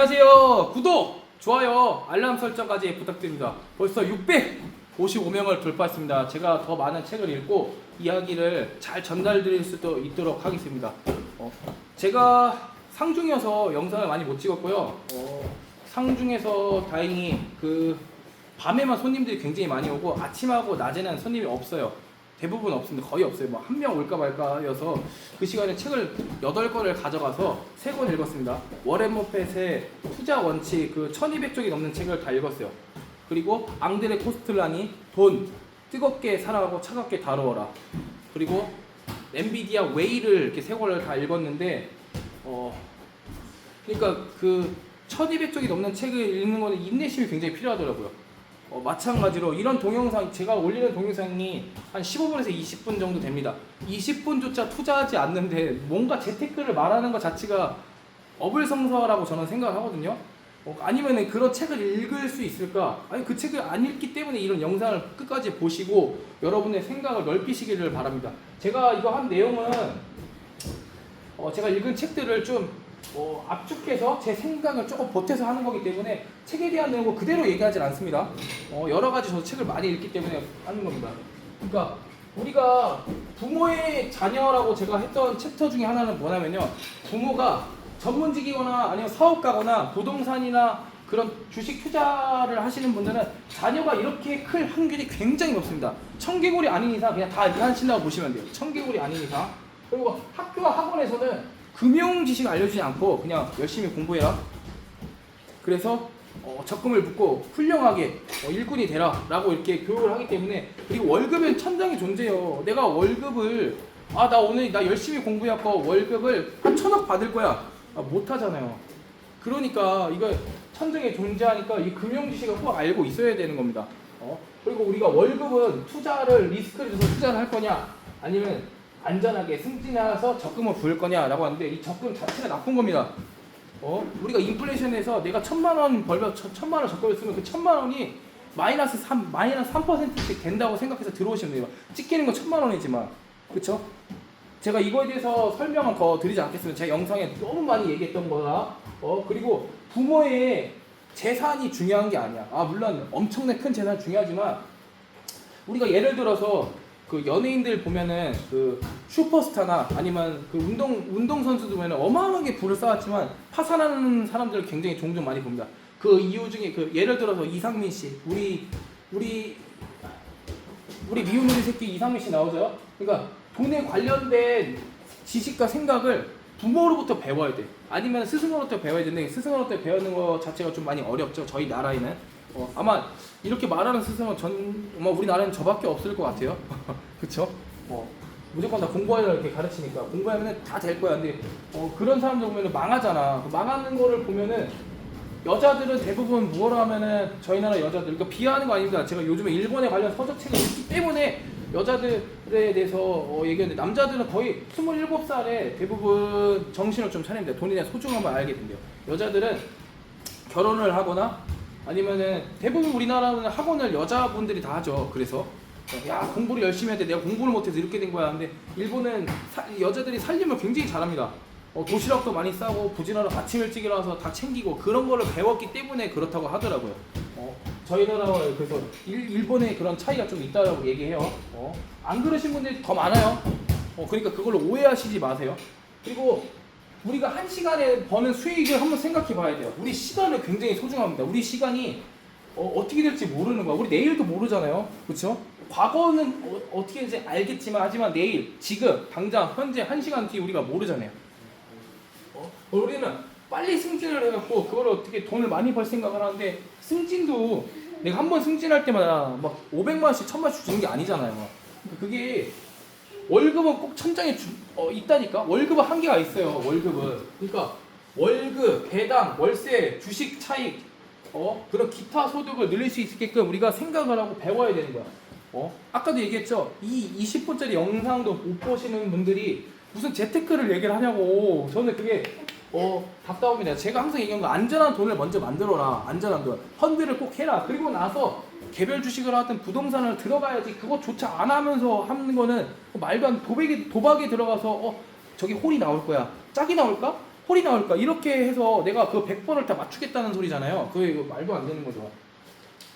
안녕하세요. 구독, 좋아요, 알람 설정까지 부탁드립니다. 벌써 655명을 돌파했습니다. 제가 더 많은 책을 읽고 이야기를 잘 전달드릴 수도 있도록 하겠습니다. 어, 제가 상중이어서 영상을 많이 못 찍었고요. 어, 상중에서 다행히 그 밤에만 손님들이 굉장히 많이 오고 아침하고 낮에는 손님이 없어요. 대부분 없습니다. 거의 없어요. 뭐 한 명 올까 말까여서 그 시간에 책을 8권을 가져가서 3권 읽었습니다. 워렌 모펫의 투자 원칙 그 1200쪽이 넘는 책을 다 읽었어요. 그리고 앙드레 코스틀란이 돈 뜨겁게 사랑하고 차갑게 다루어라. 그리고 엔비디아 웨이를 이렇게 세 권을 다 읽었는데 어 그러니까 그 1200쪽이 넘는 책을 읽는 거는 인내심이 굉장히 필요하더라고요. 어, 마찬가지로 이런 동영상 제가 올리는 동영상이 한 15분에서 20분 정도 됩니다. 20분조차 투자하지 않는데 뭔가 재테크를 말하는 것 자체가 어불성설하고 저는 생각하거든요. 어, 아니면 그런 책을 읽을 수 있을까? 아니 그 책을 안 읽기 때문에 이런 영상을 끝까지 보시고 여러분의 생각을 넓히시기를 바랍니다. 제가 이거 한 내용은 어, 제가 읽은 책들을 좀 어, 압축해서 제 생각을 조금 보태서 하는 거기 때문에 책에 대한 내용을 그대로 얘기하지 않습니다. 어, 여러 가지 저 책을 많이 읽기 때문에 하는 겁니다. 그러니까 우리가 부모의 자녀라고 제가 했던 챕터 중에 하나는 뭐냐면요. 부모가 전문직이거나 아니면 사업가거나 부동산이나 그런 주식 투자를 하시는 분들은 자녀가 이렇게 클 확률이 굉장히 높습니다. 청개구리 아닌 이상 그냥 다 이해하신다고 보시면 돼요. 청개구리 아닌 이상. 그리고 학교와 학원에서는 금융 지식 알려주지 않고 그냥 열심히 공부해라. 그래서 어, 적금을 붓고 훌륭하게 어, 일꾼이 되라 라고 이렇게 교육을 하기 때문에 그리고 월급은 천장이 존재해요. 내가 월급을 아 나 오늘 나 열심히 공부해갖고 월급을 한 천억 받을 거야. 아, 못 하잖아요. 그러니까 이거 천정에 존재하니까 이 금융 지식을 꼭 알고 있어야 되는 겁니다. 어? 그리고 우리가 월급은 투자를 리스크를 줘서 투자를 할 거냐 아니면 안전하게 승진해서 적금을 부을 거냐라고 하는데 이 적금 자체가 나쁜 겁니다. 어? 우리가 인플레이션에서 내가 천만 원 벌면 천- 천만 원 적금을 쓰면 그 천만 원이 마이너스 3 마이너스 3%씩 된다고 생각해서 들어오시면 돼요. 찍히는 건 천만 원이지만 그렇죠? 제가 이거에 대해서 설명은 더 드리지 않겠습니다. 제가 영상에 너무 많이 얘기했던 거라. 어 그리고 부모의 재산이 중요한 게 아니야. 아 물론 엄청나게 큰 재산 중요하지만 우리가 예를 들어서 그 연예인들 보면은 그 슈퍼스타나 아니면 그 운동 운동 선수들 보면 어마어마하게 부를 쌓았지만 파산하는 사람들을 굉장히 종종 많이 봅니다. 그 이유 중에 그 예를 들어서 이상민 씨, 우리 우리 우리 미운 우리 새끼 이상민 씨 나오죠? 그러니까 돈에 관련된 지식과 생각을 부모로부터 배워야 돼. 아니면 스승으로부터 배워야 되는데 스승으로부터 배우는 거 자체가 좀 많이 어렵죠. 저희 나라에는 어, 아마 이렇게 말하는 스승은 전 아마 우리나라는 저밖에 없을 것 같아요. 그렇죠? 어, 무조건 다 공부하려 이렇게 가르치니까 공부하면 다 될 거야. 근데 어, 그런 사람들 보면 망하잖아. 그 망하는 거를 보면은 여자들은 대부분 무엇을 하면은 저희 나라 여자들 그러니까 비하하는 거 아닙니다. 제가 요즘에 일본에 관련 서적책을 읽기 때문에 여자들에 대해서 어, 얘기했는데 남자들은 거의 27살에 대부분 정신을 좀 차립니다. 돈에 대한 소중함을 알게 된대요. 여자들은 결혼을 하거나 아니면은 대부분 우리나라는 학원을 여자분들이 다 하죠. 그래서 야 공부를 열심히 해야 돼. 내가 공부를 못해서 이렇게 된 거야. 근데 일본은 사- 여자들이 살림을 굉장히 잘합니다. 어, 도시락도 많이 싸고 부지런하고 아침 일찍 일어나서 다 챙기고 그런 거를 배웠기 때문에 그렇다고 하더라고요. 어, 저희 나라와 그래서 일, 일본의 그런 차이가 좀 있다고 얘기해요. 어, 안 그러신 분들이 더 많아요. 어, 그러니까 그걸로 오해하시지 마세요. 그리고 우리가 한 시간에 버는 수익을 한번 생각해 봐야 돼요. 우리 시간을 굉장히 소중합니다. 우리 시간이 어, 떻게 될지 모르는 거야. 우리 내일도 모르잖아요. 그렇죠? 과거는 어, 떻게 될지 알겠지만 하지만 내일, 지금, 당장, 현재 한 시간 뒤에 우리가 모르잖아요. 어? 우리는 빨리 승진을 해갖고 그걸 어떻게 돈을 많이 벌 생각을 하는데 승진도 내가 한 번 승진할 때마다 막 500만 원씩 1000만 원씩 주는 게 아니잖아요. 그게 월급은 꼭 천장에 주, 어, 있다니까 월급은 한계가 있어요. 월급은 그러니까 월급, 배당, 월세, 주식 차익, 어 그런 기타 소득을 늘릴 수 있게끔 우리가 생각을 하고 배워야 되는 거야. 어 아까도 얘기했죠. 이 20분짜리 영상도 못 보시는 분들이 무슨 재테크를 얘기를 하냐고 저는 그게 어 답답합니다. 제가 항상 얘기하는 거 안전한 돈을 먼저 만들어라. 안전한 돈. 펀드를 꼭 해라. 그리고 나서 개별 주식을 하든 부동산을 들어가야지 그것조차 안 하면서 하는 거는 말도 안 도박에 도박에 들어가서 어 저기 홀이 나올 거야. 짝이 나올까? 홀이 나올까? 이렇게 해서 내가 그 100번을 다 맞추겠다는 소리잖아요. 그거 말도 안 되는 거죠.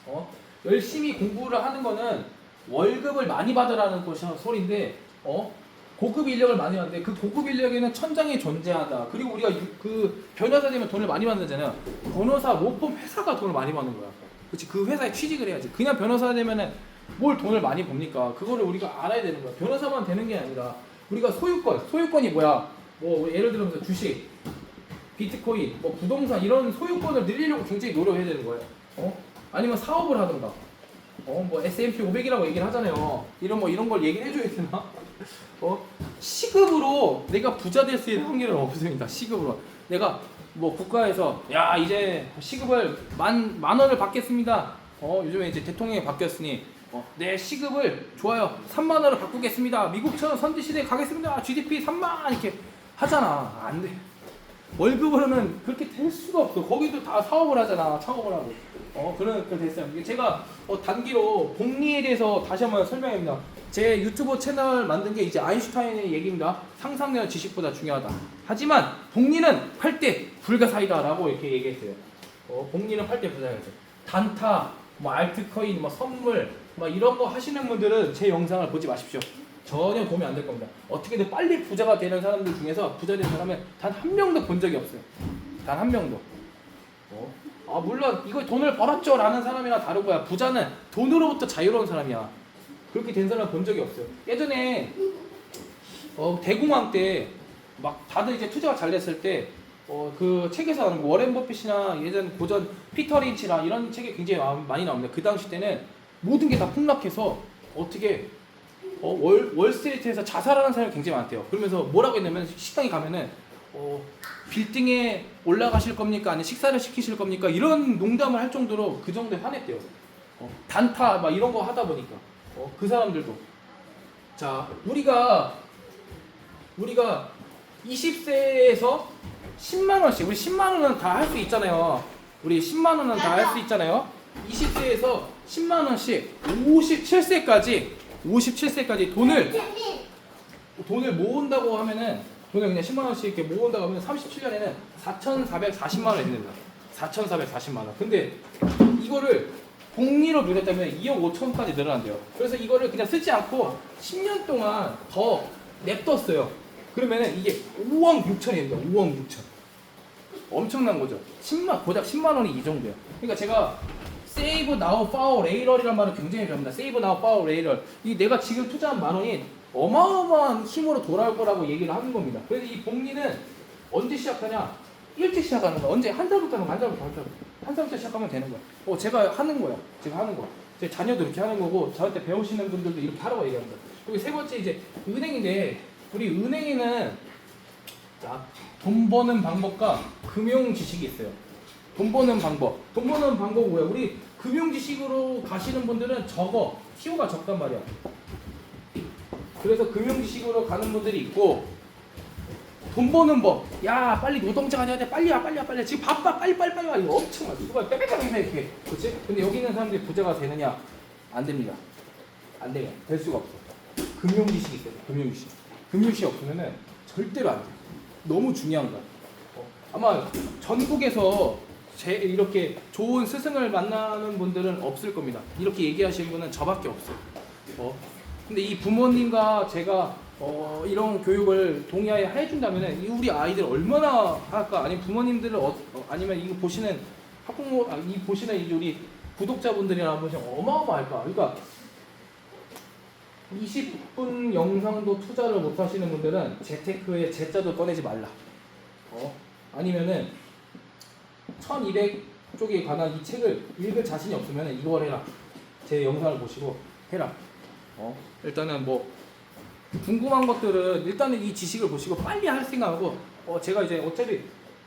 어? 열심히 공부를 하는 거는 월급을 많이 받으라는 것이 소리인데 어? 고급 인력을 많이 하는데 그 고급 인력에는 천장이 존재하다. 그리고 우리가 유- 그 변호사 되면 돈을 많이 받는잖아요. 변호사 로펌 회사가 돈을 많이 받는 거야. 그렇지 그 회사에 취직을 해야지. 그냥 변호사 되면은 뭘 돈을 많이 법니까? 그거를 우리가 알아야 되는 거야. 변호사만 되는 게 아니라 우리가 소유권, 소유권이 뭐야? 뭐 예를 들어서 주식, 비트코인, 뭐 부동산 이런 소유권을 늘리려고 굉장히 노력해야 되는 거예요. 어? 아니면 사업을 하든가. 어, 뭐 S&P 500이라고 얘기를 하잖아요. 이런 뭐 이런 걸 얘기를 해줘야 되나? 어? 시급으로 내가 부자 될 수 있는 확률은 없습니다. 시급으로 내가 뭐 국가에서 야 이제 시급을 만 만 원을 받겠습니다. 어 요즘에 이제 대통령이 바뀌었으니 어, 내 시급을 좋아요 3만 원으로 바꾸겠습니다. 미국처럼 선지 시대에 가겠습니다. GDP 3만 이렇게 하잖아. 안 돼. 월급으로는 그렇게 될 수가 없어. 거기도 다 사업을 하잖아. 창업을 하고. 어, 그런, 그 됐어요. 제가 어, 단기로 복리에 대해서 다시 한번 설명합니다. 제 유튜브 채널 만든 게 이제 아인슈타인의 얘기입니다. 상상력 지식보다 중요하다. 하지만 복리는 8대 불가사의다라고 이렇게 얘기했어요. 어, 복리는 8대 불가사의다. 단타, 뭐 알트코인, 뭐 선물, 뭐 이런 거 하시는 분들은 제 영상을 보지 마십시오. 전혀 도움이 안 될 겁니다. 어떻게든 빨리 부자가 되는 사람들 중에서 부자 된 사람은 단 한 명도 본 적이 없어요. 단 한 명도. 어? 아 물론 이거 돈을 벌었죠 라는 사람이랑 다른 거야. 부자는 돈으로부터 자유로운 사람이야. 그렇게 된 사람 본 적이 없어요. 예전에 어, 대공황 때 막 다들 이제 투자가 잘 됐을 때 어, 그 책에서 나오는 거, 워렌 버핏이나 예전 고전 피터 린치나 이런 책이 굉장히 마- 많이 나옵니다. 그 당시 때는 모든 게 다 폭락해서 어떻게 어, 월, 월스트리트에서 자살하는 사람이 굉장히 많대요. 그러면서 뭐라고 했냐면 식당에 가면은 어, 빌딩에 올라가실 겁니까? 아니 식사를 시키실 겁니까? 이런 농담을 할 정도로 그 정도에 화냈대요. 어, 단타 막 이런 거 하다 보니까 어, 그 사람들도 자 우리가 우리가 20세에서 10만 원씩 우리 10만 원은 다 할 수 있잖아요. 우리 10만 원은 다 할 수 있잖아요. 20세에서 10만 원씩 57세까지 57세까지 돈을 돈을 모은다고 하면은 돈을 그냥 10만 원씩 이렇게 모은다고 하면 37년에는 4,440만 원이 됩니다. 4,440만 원. 근데 이거를 복리로 누렸다면 2억 5천까지 늘어난대요. 그래서 이거를 그냥 쓰지 않고 10년 동안 더 냅뒀어요. 그러면은 이게 5억 6천이 됩니다. 5억 6천. 엄청난 거죠. 10만 고작 10만 원이 이 정도야. 그러니까 제가 세이브 나우 파워 레이럴이란 말을 굉장히 좋아합니다. 세이브 나우 파워 레이럴. 이 내가 지금 투자한 만 원이 어마어마한 힘으로 돌아올 거라고 얘기를 하는 겁니다. 그래서 이 복리는 언제 시작하냐? 일찍 시작하는 거야. 언제 한 살부터 거야. 한 살부터 한 살부터. 한 살부터 시작하면 되는 거야. 어, 제가 하는 거야. 제가 하는 거야. 제 자녀도 이렇게 하는 거고 저한테 배우시는 분들도 이렇게 하라고 얘기합니다. 그리고 세 번째 이제 은행인데 우리 은행에는 자, 돈 버는 방법과 금융 지식이 있어요. 돈 버는 방법. 돈 버는 방법 뭐야? 우리 금융 지식으로 가시는 분들은 적어. 티오가 적단 말이야. 그래서 금융 지식으로 가는 분들이 있고 돈 버는 법. 야, 빨리 노동자가 돼야 돼. 빨리 와, 빨리 와, 빨리 와. 지금 바빠. 빨리 빨리 빨리 와. 이거 엄청 많아. 누가 빼빼빼빼 이렇게. 그렇지? 근데 여기 있는 사람들이 부자가 되느냐? 안 됩니다. 안 돼요. 될 수가 없어. 금융 지식이 있어요. 금융 지식. 금융 지식 없으면은 절대로 안 돼. 너무 중요한 거야. 어, 아마 전국에서 제 이렇게 좋은 스승을 만나는 분들은 없을 겁니다. 이렇게 얘기하시는 분은 저밖에 없어요. 어? 근데 이 부모님과 제가 어, 이런 교육을 동의하에 해준다면 이 우리 아이들 얼마나 할까? 아니면 부모님들을 어, 어, 아니면 이거 보시는 학부모 아, 이 보시는 이제 우리 구독자분들이나 보시면 어마어마할까? 그러니까 20분 영상도 투자를 못 하시는 분들은 재테크에 재자도 꺼내지 말라. 어? 아니면은 1200 쪽에 관한 이 책을 읽을 자신이 없으면 이걸 해라. 제 영상을 보시고 해라. 어? 일단은 뭐 궁금한 것들은 일단은 이 지식을 보시고 빨리 할 생각하고 어 제가 이제 어차피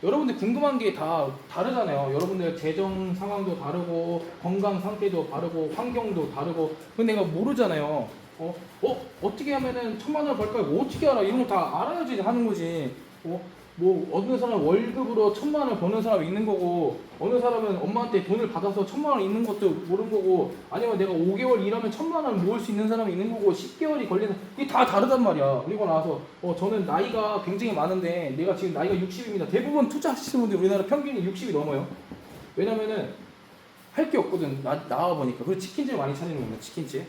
여러분들 궁금한 게 다 다르잖아요. 여러분들 재정 상황도 다르고 건강 상태도 다르고 환경도 다르고 근데 내가 모르잖아요. 어? 어? 어떻게 하면은 천만 원을 벌까? 뭐 어떻게 알아? 이런 거 다 알아야지 하는 거지. 어? 뭐 어느 사람 월급으로 천만 원을 버는 사람이 있는 거고 어느 사람은 엄마한테 돈을 받아서 천만 원 있는 것도 모르는 거고 아니면 내가 5개월 일하면 천만 원 모을 수 있는 사람이 있는 거고 10개월이 걸리는 이게 다 다르단 말이야. 그리고 나서 어 저는 나이가 굉장히 많은데 내가 지금 나이가 60입니다. 대부분 투자하시는 분들 우리나라 평균이 60이 넘어요. 왜냐면은 할 게 없거든 나, 나와 보니까 그리고 치킨집 많이 찾는 겁니다. 치킨집.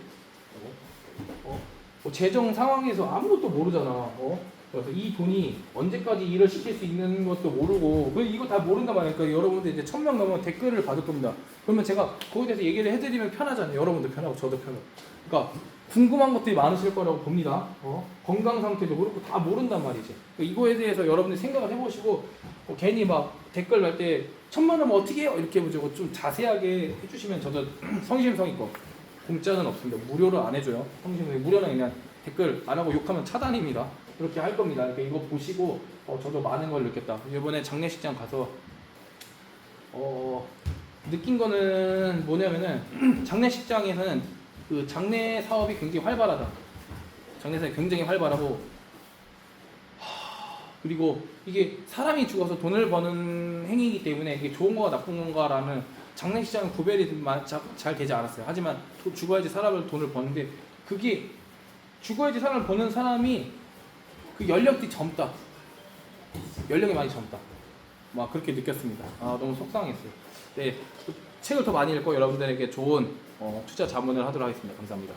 어, 어, 재정 상황에서 아무것도 모르잖아. 어? 그래서 이 돈이 언제까지 일을 시킬 수 있는 것도 모르고 그 이거 다 모른단 말이야. 그러니까 여러분들 이제 천 명 넘으면 댓글을 받을 겁니다. 그러면 제가 거기에 대해서 얘기를 해드리면 편하잖아요. 여러분도 편하고 저도 편하고. 그러니까 궁금한 것들이 많으실 거라고 봅니다. 어? 건강 상태도 그렇고 다 모른단 말이지. 그러니까 이거에 대해서 여러분들 생각을 해보시고 어, 괜히 막 댓글 날 때 천만 원면 어떻게 해요? 이렇게 해보시고 좀 자세하게 해주시면 저도 성심성의껏 공짜는 없습니다. 무료로 안 해줘요. 성심성의 무료는 그냥 댓글 안 하고 욕하면 차단입니다. 그렇게 할 겁니다. 그러니까 이거 보시고 어, 저도 많은 걸 느꼈다. 이번에 장례식장 가서 어, 느낀 거는 뭐냐면은 장례식장에서는 그 장례 사업이 굉장히 활발하다. 장례 사업이 굉장히 활발하고 하, 그리고 이게 사람이 죽어서 돈을 버는 행위이기 때문에 이게 좋은 거가 나쁜 건가라는 장례식장은 구별이 잘 되지 않았어요. 하지만 도- 죽어야지 사람을 돈을 버는데 그게 죽어야지 사람을 버는 사람이 그 연령이 젊다. 연령이 많이 젊다. 막 그렇게 느꼈습니다. 아 너무 속상했어요. 네, 책을 더 많이 읽고 여러분들에게 좋은 어, 투자 자문을 하도록 하겠습니다. 감사합니다.